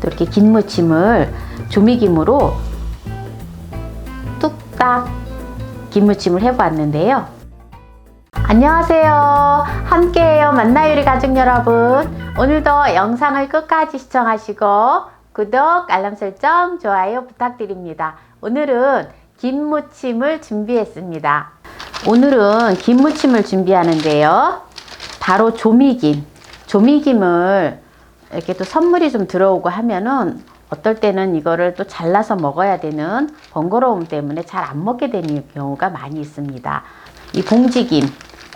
또 이렇게 긴 무침을 조미김으로 뚝딱 긴 무침을 해보았는데요. 안녕하세요. 함께해요. 만나요리 가족 여러분. 오늘도 영상을 끝까지 시청하시고 구독, 알람 설정, 좋아요 부탁드립니다. 오늘은 김무침을 준비했습니다. 오늘은 김무침을 준비하는데요. 바로 조미김. 조미김을 이렇게 또 선물이 좀 들어오고 하면은 어떨 때는 이거를 또 잘라서 먹어야 되는 번거로움 때문에 잘 안 먹게 되는 경우가 많이 있습니다. 이 봉지김,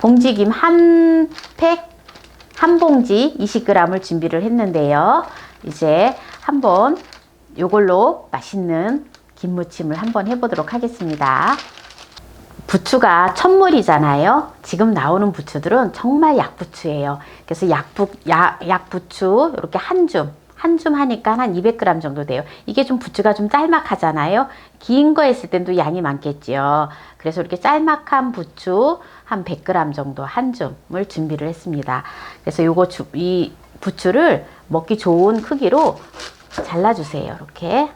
봉지김 한 팩, 한 봉지 20g을 준비를 했는데요. 이제 한번 요걸로 맛있는 김무침을 한번 해보도록 하겠습니다. 부추가 천물이잖아요. 지금 나오는 부추들은 정말 약부추예요. 그래서 약부, 약, 약부추 이렇게 한 줌, 한 줌 하니까 한 200g 정도 돼요. 이게 좀 부추가 좀 짤막하잖아요. 긴 거 했을 땐 또 양이 많겠죠. 그래서 이렇게 짤막한 부추 한 100g 정도 한 줌을 준비를 했습니다. 그래서 요거 주, 이 부추를 먹기 좋은 크기로 잘라주세요. 이렇게.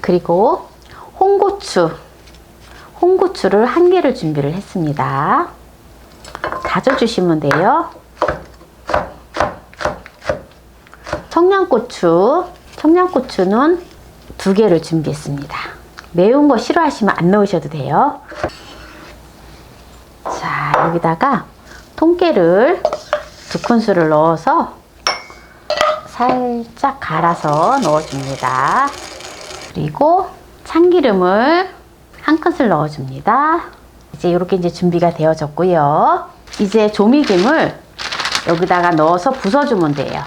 그리고 홍고추. 홍고추를 한 개를 준비를 했습니다. 다져주시면 돼요. 청양고추. 청양고추는 두 개를 준비했습니다. 매운 거 싫어하시면 안 넣으셔도 돼요. 자, 여기다가 통깨를 두 큰술을 넣어서 살짝 갈아서 넣어줍니다. 그리고 참기름을 한 큰술 넣어줍니다. 이제 이렇게 이제 준비가 되어졌고요. 이제 조미김을 여기다가 넣어서 부숴주면 돼요.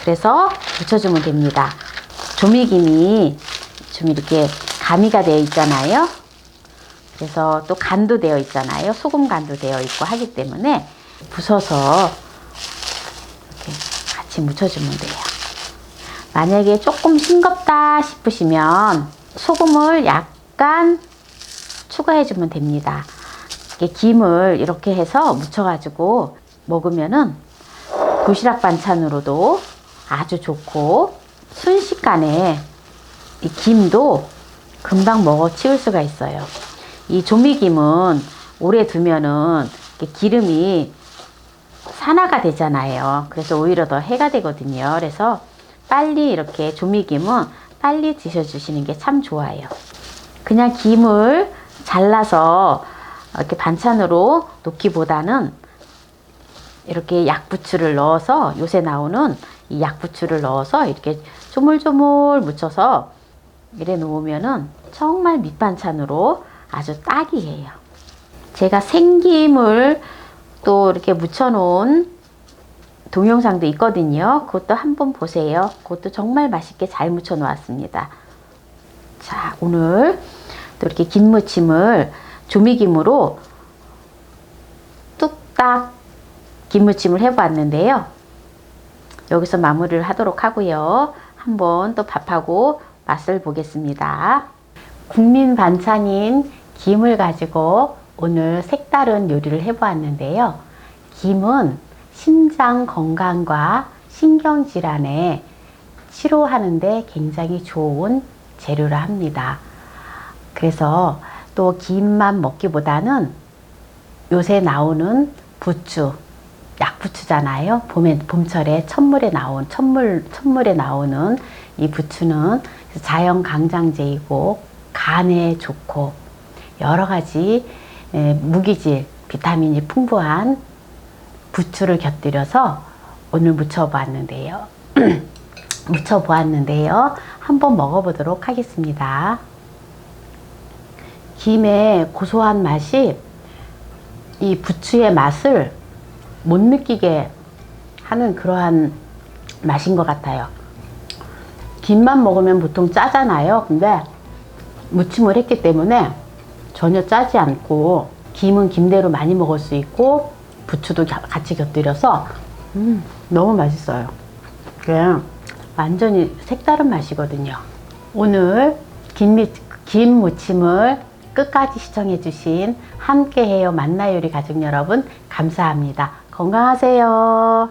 그래서 묻혀주면 됩니다. 조미김이 좀 이렇게 가미가 되어 있잖아요. 그래서 또 간도 되어 있잖아요. 소금 간도 되어 있고 하기 때문에 부숴서 이렇게 같이 묻혀주면 돼요. 만약에 조금 싱겁다 싶으시면 소금을 약 간 추가해주면 됩니다. 김을 이렇게 해서 묻혀가지고 먹으면은 도시락 반찬으로도 아주 좋고 순식간에 이 김도 금방 먹어 치울 수가 있어요. 이 조미김은 오래 두면은 기름이 산화가 되잖아요. 그래서 오히려 더 해가 되거든요. 그래서 빨리 이렇게 조미김은 빨리 드셔주시는 게 참 좋아요. 그냥 김을 잘라서 이렇게 반찬으로 놓기보다는 이렇게 약부추를 넣어서 요새 나오는 이 약부추를 넣어서 이렇게 조물조물 묻혀서 이래 놓으면은 정말 밑반찬으로 아주 딱이에요. 제가 생김을 또 이렇게 묻혀놓은 동영상도 있거든요. 그것도 한번 보세요. 그것도 정말 맛있게 잘 묻혀 놓았습니다. 자, 오늘 또 이렇게 긴 무침을 조미김으로 뚝딱 긴 무침을 해봤는데요. 여기서 마무리를 하도록 하고요. 한번 또 밥하고 맛을 보겠습니다. 국민 반찬인 김을 가지고 오늘 색다른 요리를 해보았는데요. 김은 심장 건강과 신경질환에 치료하는데 굉장히 좋은 재료라 합니다. 그래서 또 김만 먹기보다는 요새 나오는 부추, 약부추잖아요. 봄에, 봄철에 천물에 나온, 천물, 천물에 나오는 이 부추는 자연 강장제이고 간에 좋고 여러 가지 에, 무기질, 비타민이 풍부한 부추를 곁들여서 오늘 무쳐보았는데요. 무쳐 보았는데요. 한번 먹어보도록 하겠습니다. 김의 고소한 맛이 이 부추의 맛을 못 느끼게 하는 그러한 맛인 것 같아요. 김만 먹으면 보통 짜잖아요. 근데 무침을 했기 때문에 전혀 짜지 않고 김은 김대로 많이 먹을 수 있고 부추도 겨- 같이 곁들여서 음, 너무 맛있어요. 그냥 완전히 색다른 맛이거든요. 오늘 김, 김 무침을 끝까지 시청해 주신 함께해요 만나요리 가족 여러분 감사합니다. 건강하세요.